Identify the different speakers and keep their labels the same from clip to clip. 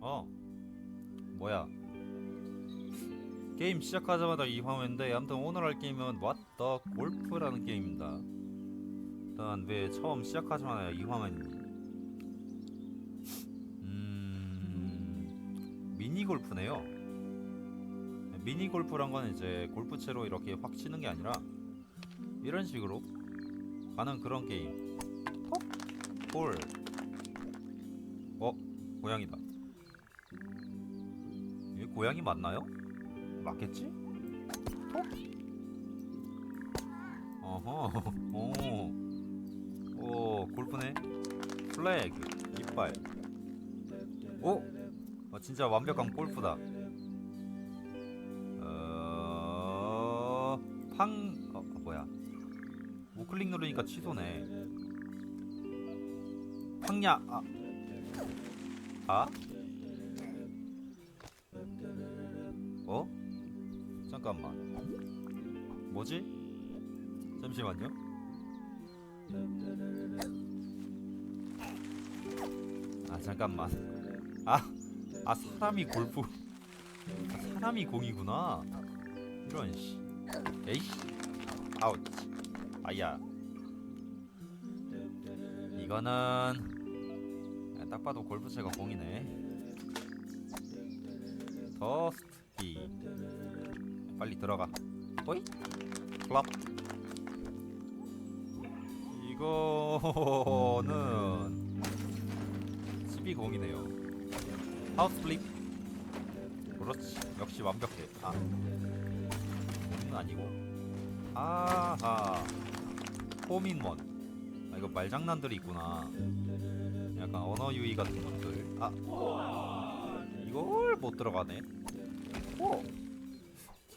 Speaker 1: 어 뭐야? 게임 시작하자마자 이 화면인데 아무튼 오늘 할 게임은 the Golf라는 게임입니다. 일단 왜 처음 시작하자마자 이 화면이니 음 미니 골프네요. 미니 골프란 건 이제 골프채로 이렇게 확 치는 게 아니라 이런 식으로 가는 그런 게임. 톡! 볼 어? 고양이다 고양이 맞나요? 맞겠지? 톡? 어허 오, 오 골프네 플래그 이빨 오! 어, 진짜 완벽한 골프다 어... 팡... 어, 어, 뭐야 우클릭 누르니까 취소네 팡야 아... 아? 잠깐만. 뭐지? 잠시만요. 아 잠깐만. 아, 아 사람이 골프. 아, 사람이 공이구나. 이런 씨. 에이씨 아우치 아야. 이거는 야, 딱 봐도 골프채가 공이네. 빨리 들어가. 호이? 클럽. 이거는 12공이네요. 하우스 플립. 그렇지. 역시 완벽해. 아. 공은 아니고. 아하. 홈인원. 아 이거 말장난들이 있구나. 약간 언어 유희 같은 것들. 아. 이걸 못 들어가네. 오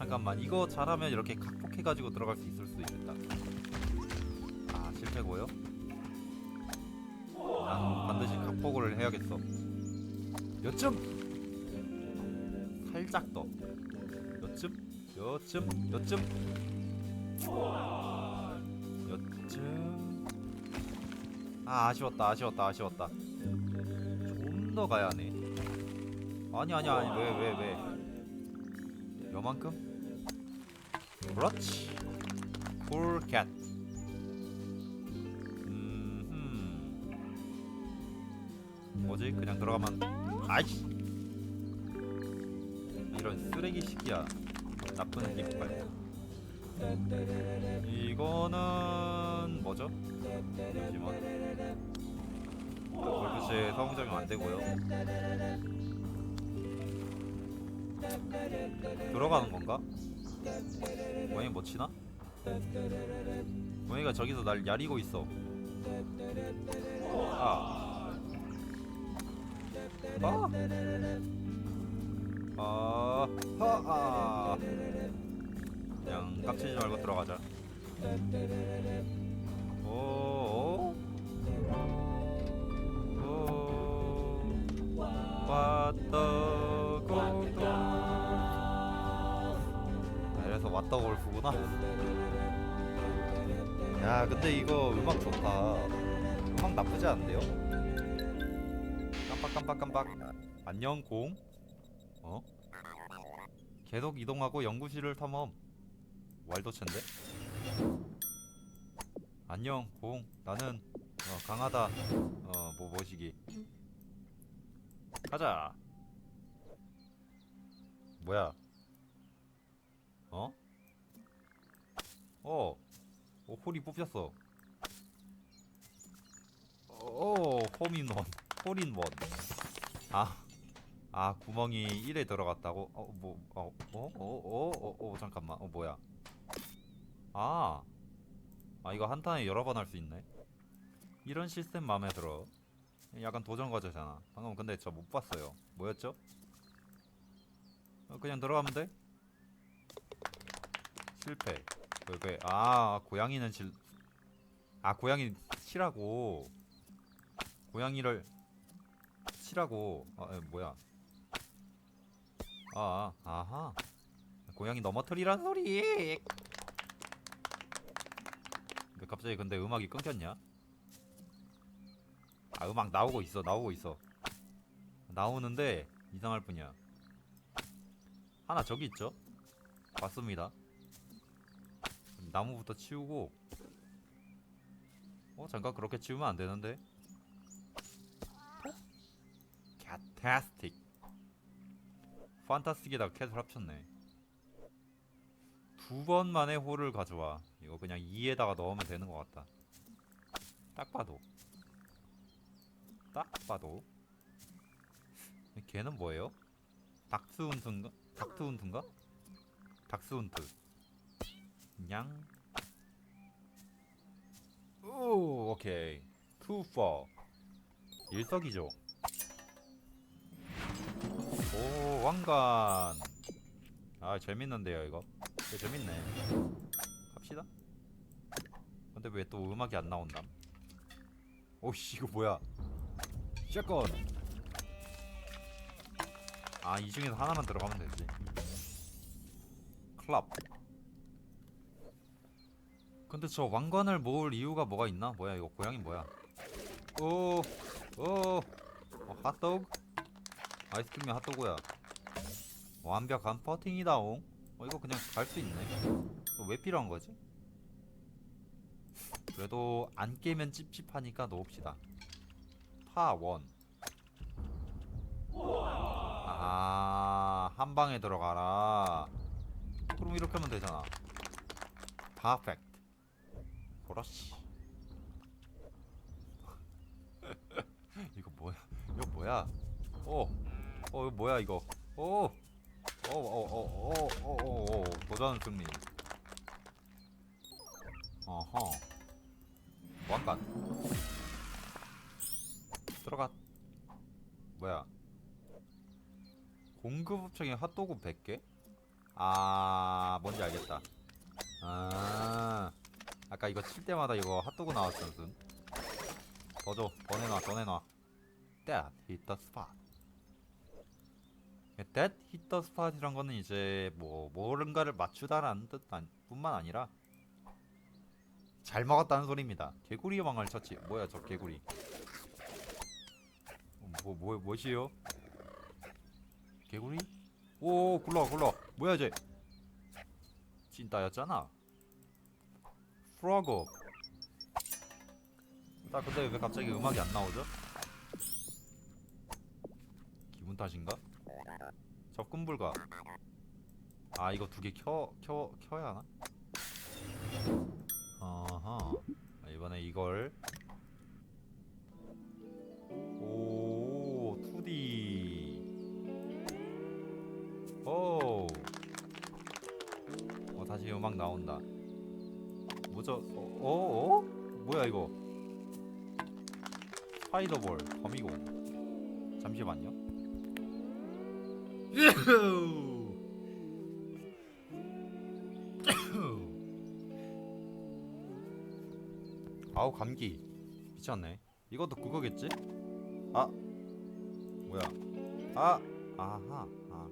Speaker 1: 잠깐만 이거 잘하면 이렇게 각폭해가지고 들어갈 수 있을 수도 있겠다 아 실패고요 난 반드시 각폭을 해야겠어 몇 점? 살짝 더? 몇 점? 몇 점? 아 아쉬웠다 아쉬웠다 아쉬웠다 좀 더 가야 하네 아니 아니 아니 왜 왜 왜, 요만큼? 그렇지. 폴캣 음 뭐지 그냥 들어가면 아이씨. 이런 쓰레기 시기야. 나쁜 깃발 이거는 뭐죠? 잠시만. 골프채 사용자면 안 되고요. 들어가는 건가? 고양이 못 치나? 고양이가 저기서 날 야리고 있어. 아. 아. 아. 아. 아. 그냥 깝치지 말고 들어가자. 오. 오. 왔다 왔다 골프구나. 야, 근데 이거 음악 좋다. 음악 나쁘지 않은데요? 깜빡깜빡깜빡. 안녕 공. 어? 계속 이동하고 연구실을 탐험. 왈도체인데? 안녕 공. 나는 어, 강하다. 어, 뭐 뭐시기. 가자. 뭐야? 어? 어, 어 홀이 뽑혔어. 어, 홈인원, 홀인원. 아, 아 구멍이 1에 들어갔다고? 어, 뭐, 어, 어, 어, 어, 어, 어, 잠깐만, 어 뭐야? 아, 아 이거 한 탄에 여러 번 할 수 있네. 이런 시스템 마음에 들어. 약간 도전 과제잖아. 방금 근데 저 못 봤어요. 뭐였죠? 어, 그냥 들어가면 돼? 실패. 왜, 왜? 아, 고양이는 질. 아, 고양이 치라고. 고양이를 치라고. 아, 에, 뭐야? 아, 아하. 고양이 넘어뜨리란 소리. 근데 갑자기 근데 음악이 끊겼냐? 아, 음악 나오고 있어, 나오고 있어. 나오는데 이상할 뿐이야 하나 저기 있죠 맞습니다 나무부터 치우고. 어 잠깐 그렇게 치우면 안 되는데. 캣타스틱 판타스틱에다가 캣을 합쳤네. 두 번 만에 홀을 가져와. 이거 그냥 2에다가 넣으면 되는 것 같다. 딱 봐도. 딱 봐도. 걔는 뭐예요? 닥스훈트인가? 닥스훈트인가? 닥스훈트 냥 오, 오케이. 투 포. 일석이조. 오, 왕관. 아, 재밌는데요, 이거. 이거 재밌네. 갑시다. 근데 왜 또 음악이 안 나온다? 오씨, 이거 뭐야? 샷건. 아, 이 중에서 하나만 들어가면 되지. 클럽. 근데 저 왕관을 모을 이유가 뭐가 있나? 뭐야 이거 고양이 뭐야? 오, 오, 어, 핫도그? 아이스크림이 핫도그야. 완벽한 퍼팅이다옹. 어 이거 그냥 갈 수 있네. 왜 필요한 거지? 그래도 안 깨면 찝찝하니까 넣읍시다. 타원. 아, 한 방에 들어가라. 그럼 이렇게 하면 되잖아. 퍼펙트. 그렇지. 이거 뭐야? 이거 뭐야? 어, 어 이거 뭐야 이거? 어, 어어어어어어어 도전 승리. 어허. 왕관. 들어가. 뭐야? 공급업청에 핫도그 100개? 아, 뭔지 알겠다. 아. 아까 이거 칠 때마다 이거 핫도그 나왔던 순. 더 줘, 더 내놔, 더 내놔. That hit the spot. That hit the spot이란 거는 이제 뭐 뭔가를 맞추다라는 뜻 안, 뿐만 아니라 잘 먹었다는 소리입니다. 개구리 왕을 쳤지. 뭐야 저 개구리? 어, 뭐, 뭐, 뭐시요? 개구리? 오, 굴러, 굴러. 뭐야, 쟤? 찐따였잖아. 프로그. 나 근데 왜 갑자기 음악이 안 나오죠? 기분 탓인가? 접근 불가. 아, 이거 두 개 켜, 켜, 켜야 하나? 어허. 아, 이번에 이걸. 오, 2D. 오. 어 다시 음악 나온다. 뭐죠? 어, 어? 어? 뭐야 이거? 스파이더볼 범이고. 잠시만요. 아우 감기 미쳤네. 이것도 그거겠지? 아 뭐야? 아 아하 아.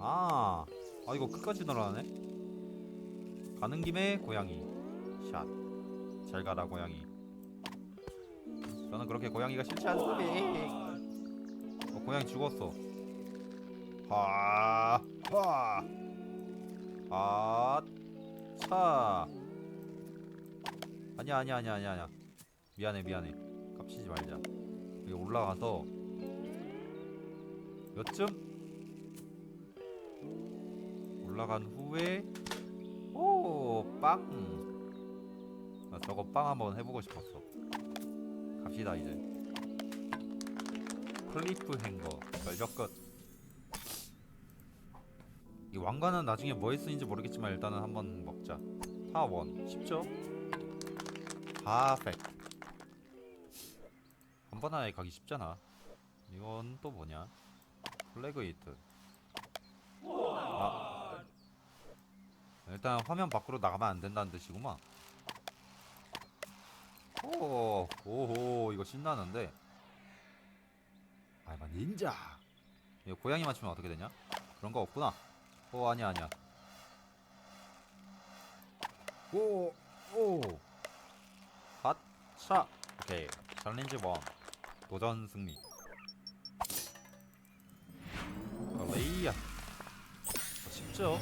Speaker 1: 아, 아 이거 끝까지 날아가네. 가는 김에 고양이 샷. 잘 가라 고양이. 저는 그렇게 고양이가 싫지 않습니다. 어, 고양이 죽었어. 하, 하, 아, 차. 아니야 아니야 아니야 아니야 아니야. 미안해 미안해. 깝치지 말자. 여기 올라가서 몇 점? 올라간 후에 오 빵. 나 저거 빵 한번 해보고 싶었어. 갑시다 이제. 클리프 행거 결벽 끝. 이 왕관은 나중에 뭐에 쓰인지 모르겠지만 일단은 한번 먹자. 타원 쉽죠? 파펙. 한 번 안에 가기 쉽잖아. 이건 또 뭐냐? 플래그 히트. 아. 일단 화면 밖으로 나가면 안 된다는 뜻이구만. 오, 오호, 이거 신나는데. 아, 이거 닌자. 이거 고양이 맞추면 어떻게 되냐? 그런 거 없구나. 오, 아니야, 아니야. 오, 오. 핫, 차. 오케이. 챌린지 1. 도전 승리. 이야 어, 쉽죠?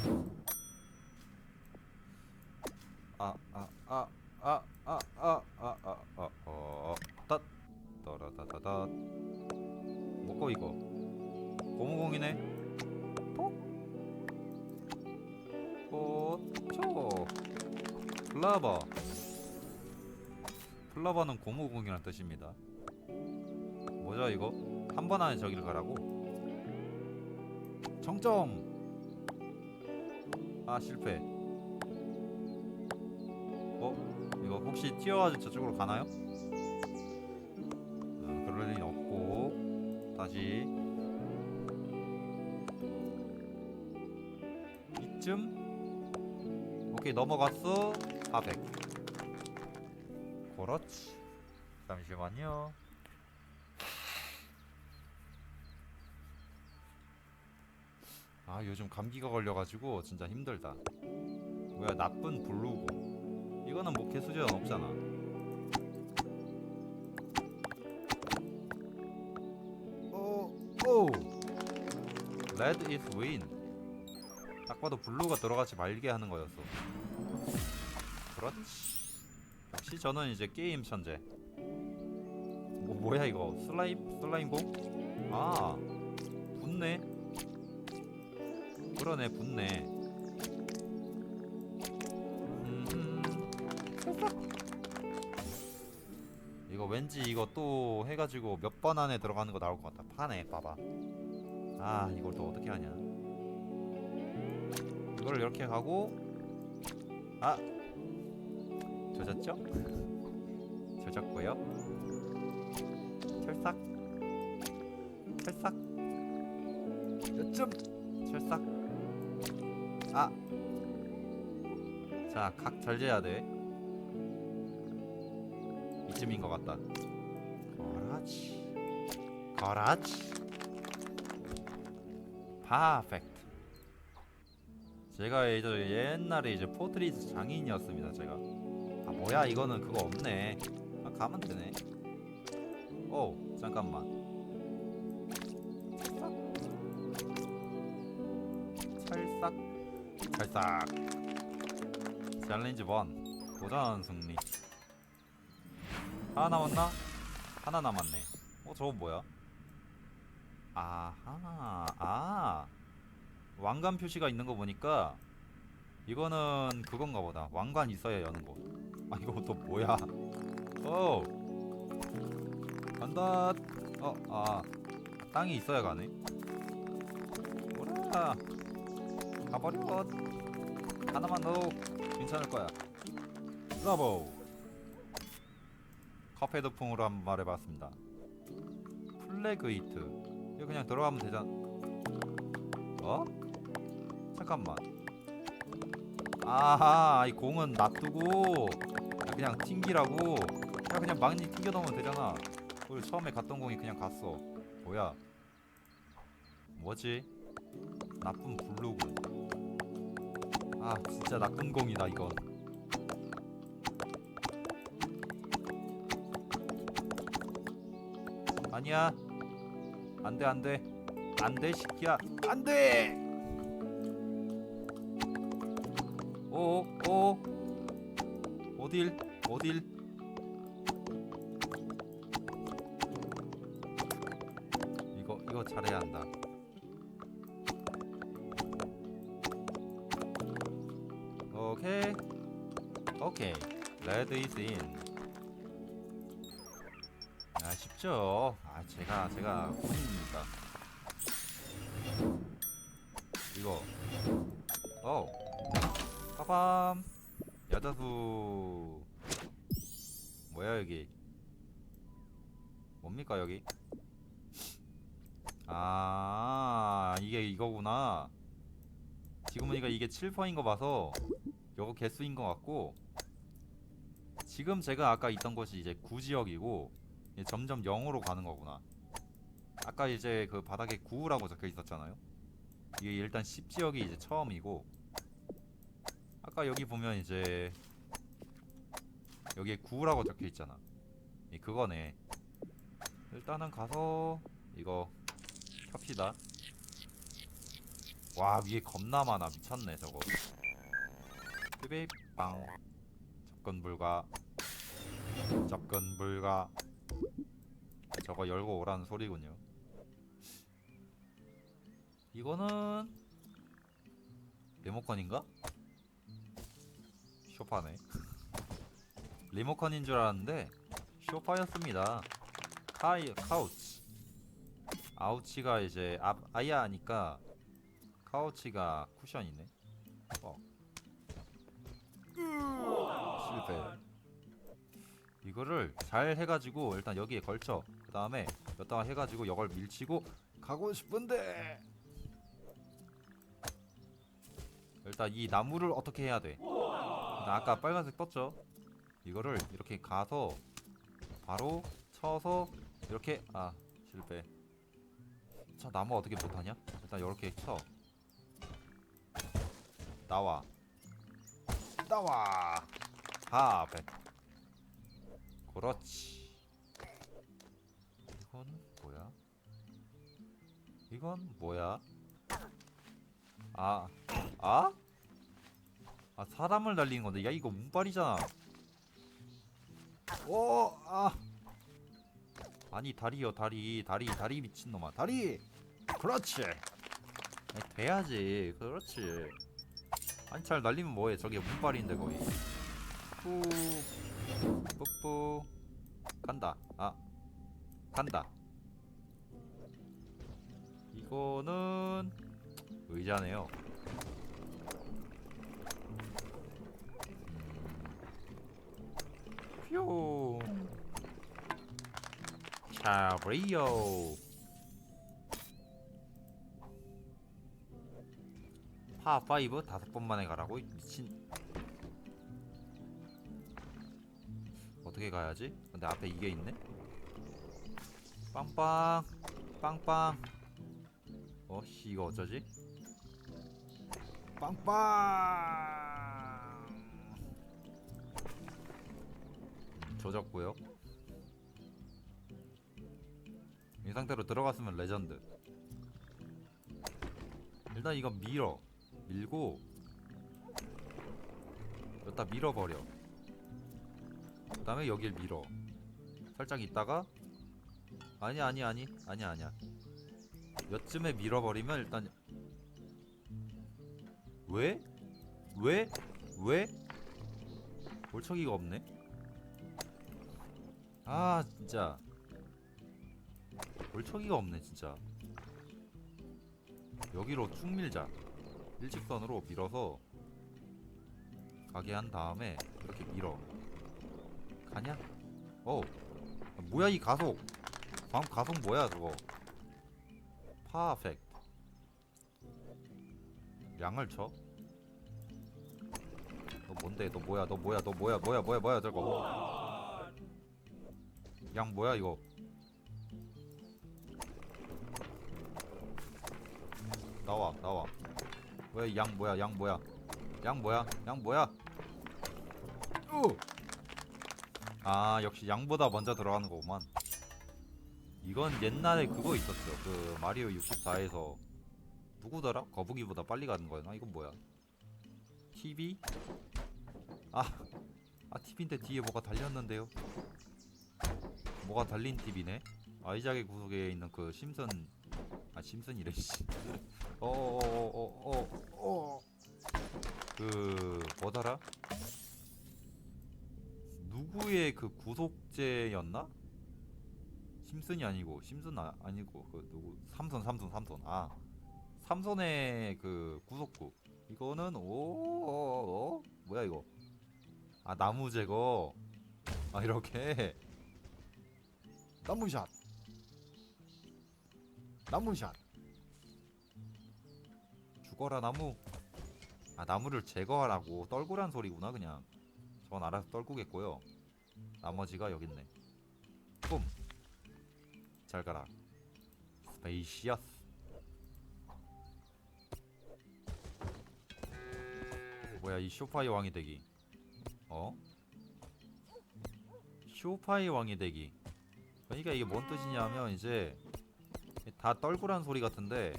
Speaker 1: 아 아 아 아 아 아 따라다다다 뭐고 이거. 고무공이네. 톡 꽃초 플라버 플라버는 고무공이란 뜻입니다. 뭐죠 이거? 한 번 안에 저길 가라고? 정점! 아 실패. 어? 이거 혹시 튀어가지고 저쪽으로 가나요? 다시. 이쯤? 오케이 넘어갔어. 400 그렇지. 잠시만요. 아 요즘 감기가 걸려가지고 진짜 힘들다. 뭐야 나쁜 블루고. 이거는 뭐 개수제한 없잖아 레드 is win. 딱 봐도 블루가 들어가지 말게 하는 거였어 그렇지. 역시 저는 이제 게임 천재. 뭐 뭐야 이거? 슬라임 슬라임 공? 아 붙네. 그러네 붙네. 음흠. 이거 왠지 이거 또 해가지고 몇 번 안에 들어가는 거 나올 것 같다 파네 봐봐 아 이걸 또 어떻게 하냐 이걸 이렇게 가고 아 젖었죠? 젖었고요 철삭 철삭 몇점 철삭 아. 자, 각 잘 재야 돼. 이쯤인 것 같다. 그렇지. 그렇지. 파펙트. 제가 이제 옛날에 이제 포트리스 장인이었습니다, 제가. 아, 뭐야, 이거는 그거 없네. 아, 가면 되네. 오, 잠깐만. 찰싹. 찰싹. 챌린지 1 도전 승리 하나 남았나? 하나 남았네 어 저거 뭐야? 아하 아. 왕관 표시가 있는 거 보니까 이거는 그건가 보다. 왕관 있어야 여는 거아 이거 또 뭐야? 오 간다. 어아. 땅이 있어야 가네. 오라. 가버려. 하나만 더 괜찮을 거야. 러보. 카페드풍으로 한번 말해봤습니다. 플래그 히트. 이거 그냥 들어가면 되잖아. 어? 잠깐만. 아하, 이 공은 놔두고 그냥 튕기라고. 야 그냥 막니 튕겨 넣으면 되잖아. 우리 처음에 갔던 공이 그냥 갔어. 뭐야? 뭐지? 나쁜 블루군. 아 진짜 나쁜 공이다 이건 아니야 안돼 안돼. 안돼 시키야. 안돼! 오오. 어딜 어딜? 이거 이거 잘해야 한다. 오케이. 오케이. 레드 이즈 인. 아, 쉽죠 아 제가 제가 혼입니까 이거. 어 빠밤. 야자수. 뭐야 여기? 뭡니까 여기? 아 이게 이거구나. 지금 보니까 이게 7퍼인 거 봐서 요거 개수인 것 같고. 지금 제가 아까 있던 곳이 이제 9지역이고 점점 0으로 가는 거구나. 아까 이제 그 바닥에 9라고 적혀 있었잖아요. 이게 일단 10지역이 이제 처음이고 아까 여기 보면 이제 여기에 9라고 적혀 있잖아. 이 그거네. 일단은 가서 이거 켭시다. 와 위에 겁나 많아. 미쳤네 저거. 삐삐빵. 접근 불가. 접근 불가 저거 열고 오라는 소리군요. 이거는 리모컨인가? 쇼파네. 리모컨인 줄 알았는데 쇼파였습니다. 카이 카우치. 아우치가 이제 아, 아야니까 카우치가 쿠션이네. 어. 실패. 이거를 잘 해가지고 일단 여기에 걸쳐 그 다음에 몇 단 해가지고 이걸 밀치고 가고 싶은데. 일단 이 나무를 어떻게 해야 돼? 아까 빨간색 떴죠? 이거를 이렇게 가서 바로 쳐서 이렇게 아 실패. 자 나무 어떻게 못하냐? 일단 이렇게 쳐. 나와. 나와. 하베 그렇지 이건 뭐야? 이건 뭐야? 아 아? 아 사람을 날리는 건데. 야 이거 운빨이잖아. 오 아. 아니 다리요 다리. 다리 다리 미친놈아. 다리! 그렇지. 아니, 돼야지. 그렇지. 아니 잘 날리면 뭐해? 저게 운빨인데 거의. 후. 뿌뿌 간다 아 간다 이거는 의자네요 음. 퓨 차브리오 파5 다섯 번 만에 가라고 미친 어떻게 가야지? 근데 앞에 이게 있네? 빵빵 빵빵. 어씨 이거 어쩌지? 빵빵! 조졌고요. 이 상태로 들어갔으면 레전드. 일단 이거 밀어. 밀고 여기다 밀어버려. 그 다음에 여길 밀어. 살짝 있다가 아니 아니 아니 아니 아니야 몇쯤에 밀어버리면 일단 왜? 왜? 왜? 골척이가 없네 아 진짜 골척이가 없네 진짜 여기로 쭉 밀자 일직선으로 밀어서 가게 한 다음에 이렇게 밀어 가냐? 어 뭐야 이 가속 방 가속 뭐야 저거? 파펙트 양을 쳐? 너 뭔데? 너 뭐야? 너 뭐야? 너 뭐야? 뭐야? 뭐야? 뭐야 저거? 양 뭐야 이거? 나와 나와. 왜 양 뭐야? 양 뭐야? 양 뭐야? 양 뭐야? 으! 아 역시 양보다 먼저 들어가는 거구만 이건 옛날에 그거 있었어 그 마리오 64에서 누구더라? 거북이보다 빨리 가는 거였나? 이건 뭐야 TV? 아, 아 TV인데 뒤에 뭐가 달렸는데요 뭐가 달린 TV네 아이작의 구석에 있는 그 심슨 아 심슨이래 씨 어어어어어어 그 뭐더라? 누구의 그 구속제였나? 심슨이 아니고 심슨 아, 아니고 그 누구 삼손 삼손 삼손 아 삼손의 그 구속구. 이거는 오, 오, 오 뭐야 이거? 아 나무 제거. 아 이렇게. 나무샷. 나무샷. 죽어라 나무. 아 나무를 제거하라고 떨구란 소리구나 그냥. 전 알아서 떨구겠고요. 나머지가 여기 있네. 뿜 잘 가라. 스페이시어스 뭐야 이 쇼파이 왕이 되기. 어? 쇼파이 왕이 되기. 그러니까 이게 뭔 뜻이냐면 이제 다 떨구란 소리 같은데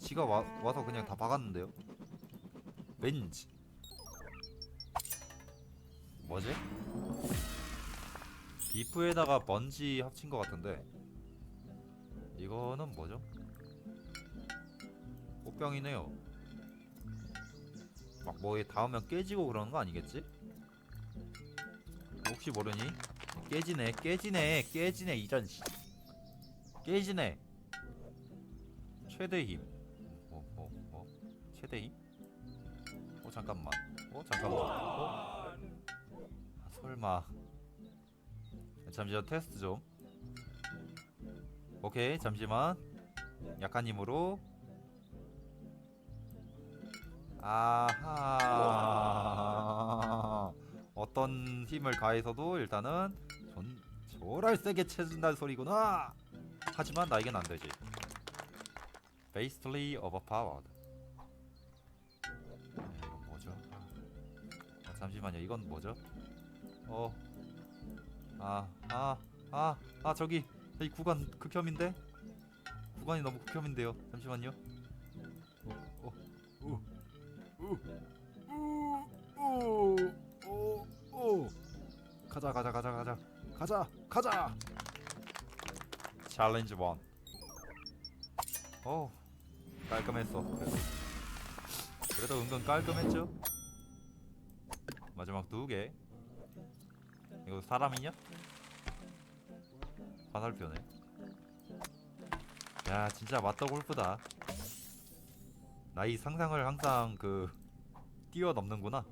Speaker 1: 지가 와, 와서 그냥 다 박았는데요? 왠지. 뭐지? 비프에다가 먼지 합친 것 같은데 이거는 뭐죠? 꽃병이네요 막 뭐에 닿으면 깨지고 그러는 거 아니겠지? 혹시 모르니? 깨지네 깨지네 깨지네 씨 깨지네 최대 힘 뭐, 뭐, 뭐? 최대 힘? 어 잠깐만 어 잠깐만 어? 아, 설마 잠시만 테스트 좀. 오케이 잠시만. 약한 힘으로. 아하. 어떤 힘을 가해서도 일단은 전 조랄 세게 채준다는 소리구나. 하지만 나에겐 안 되지. Vastly overpowered. 네, 이건 뭐죠? 아, 잠시만요. 이건 뭐죠? 어 아, 아, 아, 아, 저기, 이 구간 극혐인데? 구간이 너무 극혐인데요. 잠시만요. 어, 어, 우, 우, 우, 우, 우, 우. 가자, 가자, 가자, 가자, 가자, 가자. 챌린지 원. 어, 깔끔했어. 그래도, 그래도 은근 깔끔했죠? 마지막 두 개. 이거 사람이냐? 화살표네. 야 진짜 맞다 골프다. 나이 상상을 항상 그 뛰어넘는구나.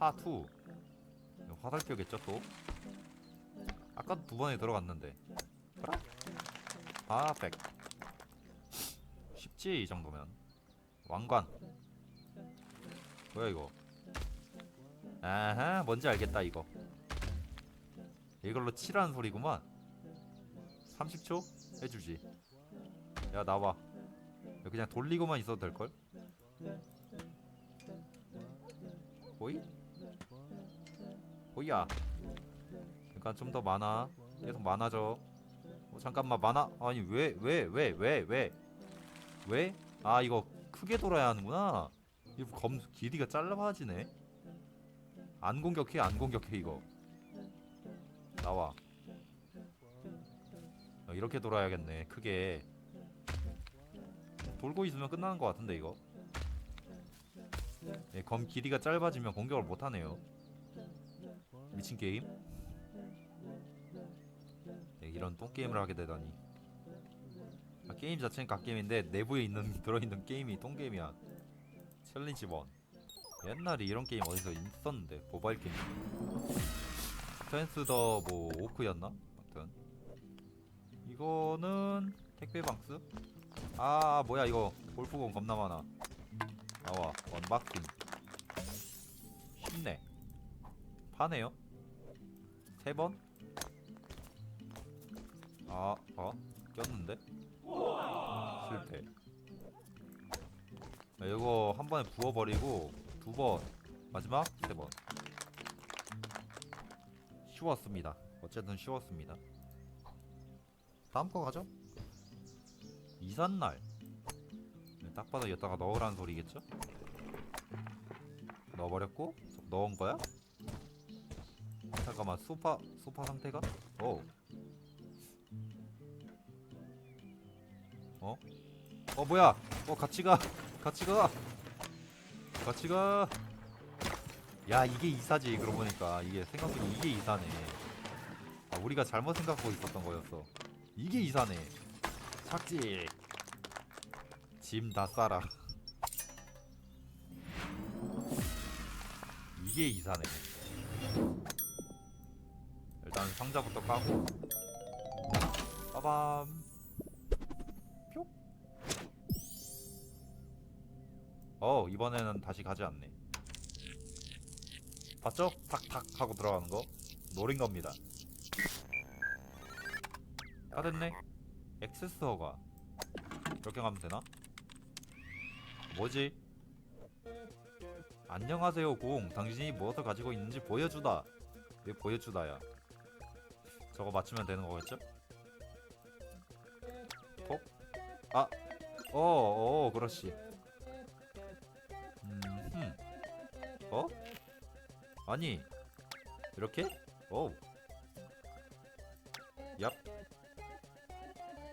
Speaker 1: 파2 화살표겠죠 또? 아까 두 번에 들어갔는데. 파백. 쉽지 이 정도면. 왕관. 뭐야 이거? 아하 뭔지 알겠다 이거. 이걸로 치라는 소리구만 30초? 해주지 야 나와 야, 그냥 돌리고만 있어도 될걸? 호이? 호이야 그러니까 좀 더 많아 계속 많아져 어, 잠깐만 많아 아니 왜 왜 왜 왜 왜 왜? 아 이거 크게 돌아야 하는구나 이거 검 길이가 짧아지네 안 공격해 안 공격해 이거. 나와. 어, 이렇게 돌아야겠네. 크게. 돌고 있으면 끝나는 것 같은데 이거. 예, 검 길이가 짧아지면 공격을 못하네요. 미친 게임? 예, 이런 똥게임을 하게 되다니. 아, 게임 자체는 갓게임인데 내부에 있는 들어있는 게임이 똥게임이야. 챌린지 원 옛날에 이런 게임 어디서 있었는데 모바일 게임 스탠스 더 뭐 오크였나? 아무튼 이거는 택배 방스? 아 뭐야 이거 골프공 겁나 많아 나와 언박싱 쉽네 파네요 세 번? 아, 어? 꼈는데? 실패 아, 이거 한 번에 부어버리고 두 번 마지막 세 번 쉬웠습니다. 어쨌든 쉬웠습니다. 다음 거 가죠. 이삿날. 네, 딱 봐도 여기다가 넣으라는 소리겠죠? 넣어버렸고 넣은 거야? 잠깐만 소파 소파 상태가? 오. 어? 어 뭐야? 어 같이 가 같이 가 같이 가. 야 이게 이사지. 그러고 보니까 이게 생각보다 이게 이사네. 아 우리가 잘못 생각하고 있었던 거였어. 이게 이사네. 착지. 짐 다 싸라. 이게 이사네. 일단 상자부터 까고. 빠밤 어, 이번에는 다시 가지 않네. 봤죠? 탁탁 하고 들어가는 거. 노린 겁니다. 다 됐네. 액세스 허가. 이렇게 가면 되나? 뭐지? 안녕하세요 공. 당신이 무엇을 가지고 있는지 보여주다. 왜 보여주다야? 저거 맞추면 되는 거겠죠? 톡? 아 어, 어, 그렇지. 어? 아니, 이렇게? 오. 얍.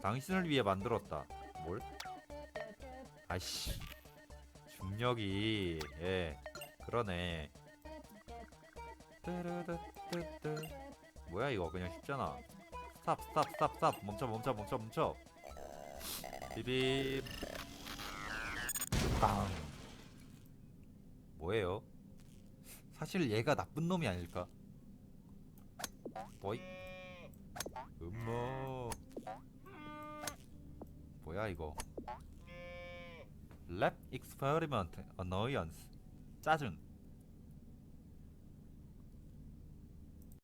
Speaker 1: 당신을 위해 만들었다. 뭘? 아이씨. 중력이, 예, 그러네. 뜨르르뜨뜨. 뭐야 이거 그냥 쉽잖아. 스탑, 스탑, 스탑, 스탑. 멈춰, 멈춰, 멈춰, 멈춰. 비빔. 빵. 뭐예요? 사실 얘가 나쁜 놈이 아닐까? 뭐이? 음모. 뭐야 이거? 랩 익스퍼리먼트 어너이언스 짜증